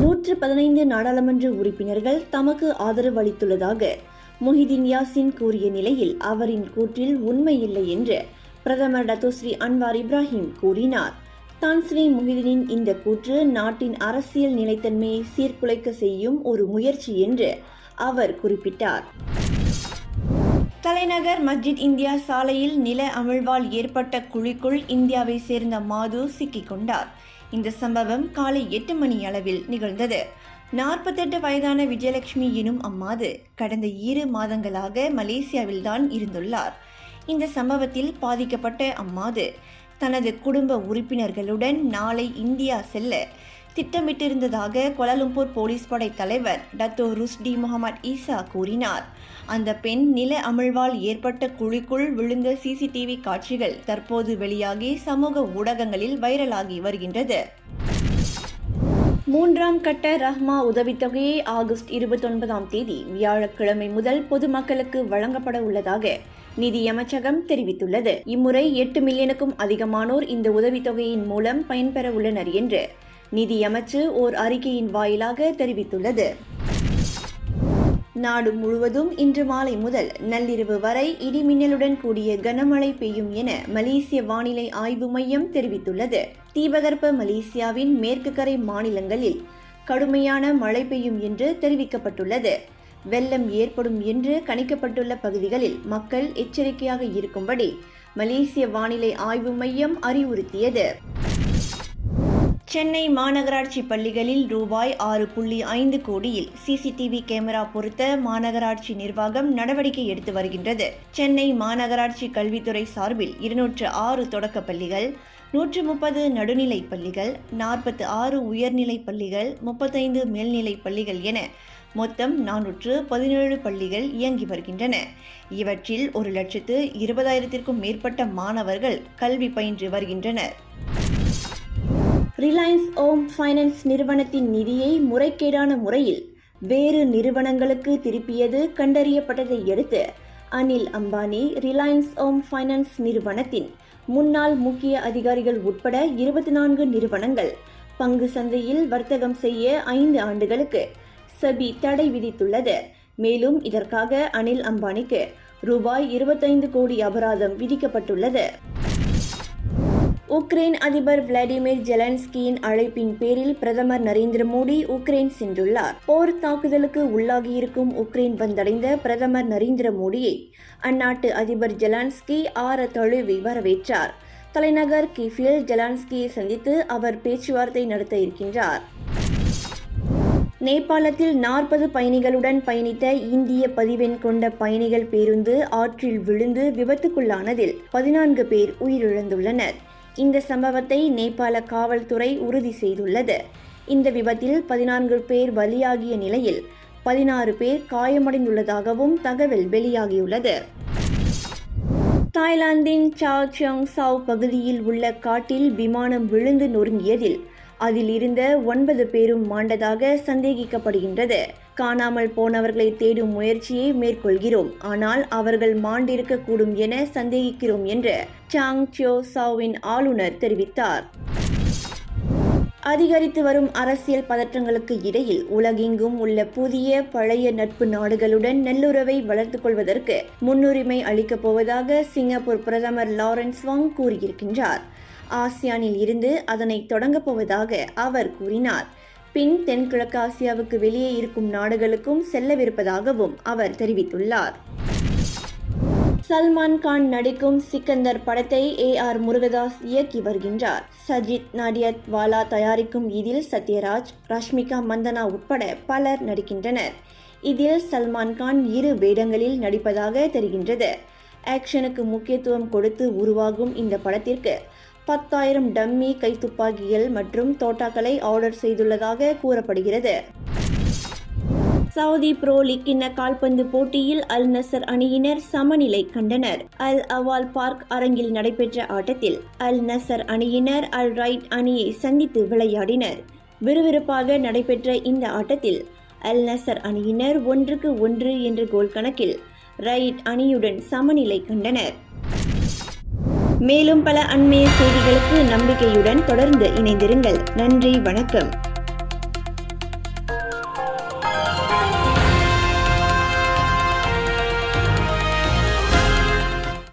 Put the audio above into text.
நூற்று பதினைந்து நாடாளுமன்ற உறுப்பினர்கள் தமக்கு ஆதரவு அளித்துள்ளதாக மொஹிதீன் யாசின் கூறிய நிலையில் அவரின் கூற்றில் உண்மையில்லை என்று பிரதமர் டத்தோஸ்ரீ அன்வார் இப்ராஹிம் கூறினார். தான் ஸ்ரீ முஹிதீனின் இந்த கூற்று நாட்டின் அரசியல் நிலைத்தன்மையை சீர்குலைக்க செய்யும் ஒரு முயற்சி என்று அவர் குறிப்பிட்டார். தலைநகர் மஸ்ஜித் இந்தியா சாலையில் நில அமிழ்வால் ஏற்பட்ட குழிக்குள் இந்தியாவை சேர்ந்த மாது சிக்கிக் கொண்டார். இந்த சம்பவம் காலை எட்டு மணி அளவில் நிகழ்ந்தது. நாற்பத்தெட்டு வயதான விஜயலட்சுமி எனும் அம்மாது கடந்த இரு மாதங்களாக மலேசியாவில்தான் இருந்துள்ளார். இந்த சம்பவத்தில் பாதிக்கப்பட்ட அம்மாது தனது குடும்ப உறுப்பினர்களுடன் நாளை இந்தியா செல்ல திட்டமிட்டிருந்ததாக கோலாலம்பூர் போலீஸ் படை தலைவர் டத்தோ ருஸ்டி முகமது ஈசா கூறினார். அந்த பெண் நில அமிழ்வால் ஏற்பட்ட குழிக்குள் விழுந்த சிசிடிவி காட்சிகள் தற்போது வெளியாகி சமூக ஊடகங்களில் வைரலாகி வருகின்றது. மூன்றாம் கட்ட ரஹ்மா உதவித்தொகையை ஆகஸ்ட் இருபத்தொன்பதாம் தேதி வியாழக்கிழமை முதல் பொதுமக்களுக்கு வழங்கப்பட உள்ளதாக நிதியமைச்சகம் தெரிவித்துள்ளது. இம்முறை எட்டு மில்லியனுக்கும் அதிகமானோர் இந்த உதவித்தொகையின் மூலம் பயன்பெற உள்ளனர் என்று நிதியமைச்சு ஓர் அறிக்கையின் வாயிலாக தெரிவித்துள்ளது. நாடு முழுவதும் இன்று மாலை முதல் நள்ளிரவு வரை இடிமின்னலுடன் கூடிய கனமழை பெய்யும் என மலேசிய வானிலை ஆய்வு மையம் தெரிவித்துள்ளது. தீபகற்ப மலேசியாவின் மேற்கு கரை மாநிலங்களில் கடுமையான மழை பெய்யும் என்று தெரிவிக்கப்பட்டுள்ளது. வெள்ளம் ஏற்படும் என்று கணிக்கப்பட்டுள்ள பகுதிகளில் மக்கள் எச்சரிக்கையாக இருக்கும்படி மலேசிய வானிலை ஆய்வு மையம் அறிவுறுத்தியது. சென்னை மாநகராட்சி பள்ளிகளில் ரூபாய் ஆறு புள்ளி ஐந்து கோடியில் சிசிடிவி கேமரா பொருத்த மாநகராட்சி நிர்வாகம் நடவடிக்கை எடுத்து வருகின்றது. சென்னை மாநகராட்சி கல்வித்துறை சார்பில் இருநூற்று ஆறு தொடக்க பள்ளிகள் நூற்று முப்பது நடுநிலை பள்ளிகள் நாற்பத்து ஆறு உயர்நிலை பள்ளிகள் முப்பத்தைந்து மேல்நிலை பள்ளிகள் என மொத்தம் நானூற்று பதினேழு பள்ளிகள் இயங்கி வருகின்றன. இவற்றில் ஒரு லட்சத்து இருபதாயிரத்திற்கும் மேற்பட்ட மாணவர்கள் கல்வி பயின்று வருகின்றனர். ரிலையன்ஸ் ஓம் ஃபைனான்ஸ் நிறுவனத்தின் நிதியை முறைகேடான முறையில் வேறு நிறுவனங்களுக்கு திருப்பியது கண்டறியப்பட்டதை அடுத்து Anil Ambani Reliance home finance நிறுவனத்தின் முன்னாள் முக்கிய அதிகாரிகள் உட்பட இருபத்தி நான்கு நிறுவனங்கள் பங்கு சந்தையில் வர்த்தகம் செய்ய ஐந்து ஆண்டுகளுக்கு சபி தடை விதித்துள்ளது. மேலும் இதற்காக அனில் அம்பானிக்கு ரூபாய் இருபத்தைந்து கோடி அபராதம் விதிக்கப்பட்டுள்ளது. உக்ரைன் அதிபர் விளாடிமிர் ஜெலன்ஸ்கியின் அழைப்பின் பேரில் பிரதமர் நரேந்திர மோடி உக்ரைன் சென்றுள்ளார். போர் தாக்குதலுக்கு உள்ளாகியிருக்கும் உக்ரைன் வந்தடைந்த பிரதமர் நரேந்திர மோடியை அந்நாட்டு அதிபர் ஜெலான்ஸ்கி ஆற தழுவி வரவேற்றார். தலைநகர் கிஃபில் ஜெலான்ஸ்கியை சந்தித்து அவர் பேச்சுவார்த்தை நடத்த இருக்கின்றார். நேபாளத்தில் நாற்பது பயணிகளுடன் பயணித்த இந்திய பதிவெண் கொண்ட பயணிகள் பேருந்து ஆற்றில் விழுந்து விபத்துக்குள்ளானதில் பதினான்கு பேர் உயிரிழந்துள்ளனர். இந்த சம்பவத்தை நேபாள காவல்துறை உறுதி செய்துள்ளது. இந்த விபத்தில் பதினான்கு பேர் பலியாகிய நிலையில் பதினாறு பேர் காயமடைந்துள்ளதாகவும் தகவல் வெளியாகியுள்ளது. தாய்லாந்தின் சாவ்சியோங் சாவ் பகுதியில் உள்ள காட்டில் விமானம் விழுந்து நொறுங்கியதில் அதில் இருந்த ஒன்பது பேரும் மாண்டதாக சந்தேகிக்கப்படுகின்றது. காணாமல் போனவர்களை தேடும் முயற்சியை மேற்கொள்கிறோம். ஆனால் அவர்கள் மாண்டிருக்கக்கூடும் என சந்தேகிக்கிறோம் என்று சாங் சியோ சாவின் ஆளுநர் தெரிவித்தார். அதிகரித்து வரும் அரசியல் பதற்றங்களுக்கு இடையில் உலகெங்கும் உள்ள புதிய பழைய நட்பு நாடுகளுடன் நல்லுறவை வளர்த்துக் கொள்வதற்கு முன்னுரிமை அளிக்கப் போவதாக சிங்கப்பூர் பிரதமர் லாரன்ஸ் வாங் கூறியிருக்கின்றார். ஆசியானில் இருந்து அதனை தொடங்கப் போவதாக அவர் கூறினார். பின் தென்கிழக்கு ஆசியாவுக்கு வெளியே இருக்கும் நாடுகளுக்கும் செல்லவிருப்பதாகவும் அவர் தெரிவித்துள்ளார். சல்மான் கான் நடிக்கும் சிக்கந்தர் படத்தை ஏ ஆர் முருகதாஸ் இயக்கி வருகின்றார். சஜித் நாடியத் வாலா தயாரிக்கும் இதில் சத்யராஜ் ரஷ்மிகா மந்தனா உட்பட பலர் நடிக்கின்றனர். இதில் சல்மான் கான் இரு வேடங்களில் நடிப்பதாக தெரிகின்றது. ஆக்ஷனுக்கு முக்கியத்துவம் கொடுத்து உருவாகும் இந்த படத்திற்கு பத்தாயிரம் டம்மி கைத்துப்பாக்கிகள் மற்றும் தோட்டாக்களை ஆர்டர் செய்துள்ளதாக கூறப்படுகிறது. சவுதி ப்ரோ லீக் கிண்ண கால்பந்து போட்டியில் அல் நசர் அணியினர் சமநிலை கண்டனர். அல் அவால் பார்க் அரங்கில் நடைபெற்ற ஆட்டத்தில் அல் நசர் அணியினர் அல் ரைட் அணியை சந்தித்து விளையாடினர். விறுவிறுப்பாக நடைபெற்ற இந்த ஆட்டத்தில் அல் நசர் அணியினர் ஒன்றுக்கு ஒன்று என்ற கோல் கணக்கில் ரைட் அணியுடன் சமநிலை கண்டனர். மேலும் பல அண்மைய செய்திகளுக்கு நம்பிக்கையுடன் தொடர்ந்து இணைந்திருங்கள். நன்றி வணக்கம்.